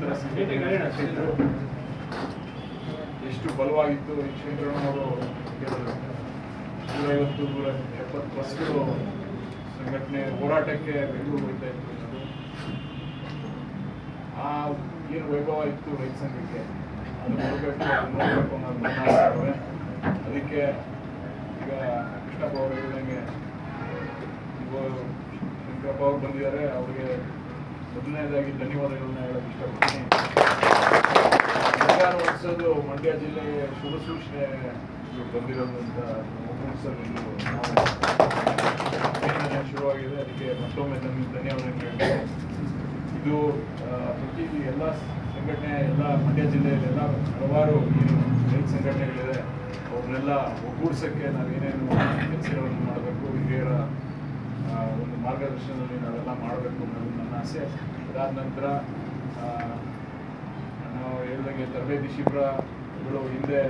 ಥರ ಸಂಘಟನೆ ಕಟ್ಟಿದ್ರು ಎಷ್ಟು ಬಲವಾಗಿತ್ತು ಕ್ಷೇತ್ರ ಕೇಳಿದ್ರು. ನೂರೈವತ್ತು ನೂರ ಎಪ್ಪತ್ತು ಬಸ್ಗಳು ಸಂಘಟನೆ ಹೋರಾಟಕ್ಕೆ ಬೆಂಗಳೂರು ಹೋಗ್ತಾ ಇತ್ತು ಆ ಏನು ವೈಭವ ಇತ್ತು ರೈತ ಸಂಘಕ್ಕೆ? ಅದು ನೋಡಬೇಕು ನೋಡಬೇಕು ಅನ್ನೋದು ಅದಕ್ಕೆ ಈಗ ಕೃಷ್ಣಪ್ಪ ಅವರು ಹೇಳಿದಂಗೆ ಶಂಕರಪ್ಪ ಅವ್ರು ಬಂದಿದ್ದಾರೆ, ಅವ್ರಿಗೆ ಮೊದಲನೇದಾಗಿ ಧನ್ಯವಾದಗಳನ್ನ ಹೇಳಕ್ ಇಷ್ಟಪಡ್ತೀನಿ. ಸರ್ಕಾರ ವಹಿಸೋದು ಮಂಡ್ಯ ಜಿಲ್ಲೆ ಶುಭ ಸೂಚನೆ ಬಂದಿರೋದು ಅಂತ ಒಗ್ಗೂಡಿಸಲು ಇದು ನಾವು ಏನೇನು ಶುರುವಾಗಿದೆ. ಅದಕ್ಕೆ ಮತ್ತೊಮ್ಮೆ ನಮಗೆ ಧನ್ಯವಾದಗಳು ಇದು ಪ್ರತಿ ಎಲ್ಲ ಸಂಘಟನೆ, ಎಲ್ಲ ಮಂಡ್ಯ ಜಿಲ್ಲೆಯಲ್ಲಿ ಎಲ್ಲ ಹಲವಾರು ಏನು ಸಂಘಟನೆಗಳಿದೆ. ಅವ್ರನ್ನೆಲ್ಲ ಒಗ್ಗೂಡ್ಸೋಕ್ಕೆ ನಾವೇನೇನು ಕೆಲಸಗಳನ್ನು ಮಾಡಬೇಕು ಹಿರಿಯರ ಆ, ಒಂದು ಮಾರ್ಗದರ್ಶನದಲ್ಲಿ ನಾವೆಲ್ಲ ಮಾಡಬೇಕು ಅನ್ನೋದು ನನ್ನ ಆಸೆ. ಅದಾದ ನಂತರ ನಾವು ಹೇಳ್ದಂಗೆ ತರಬೇತಿ ಶಿಬಿರಗಳು ಹಿಂದೆ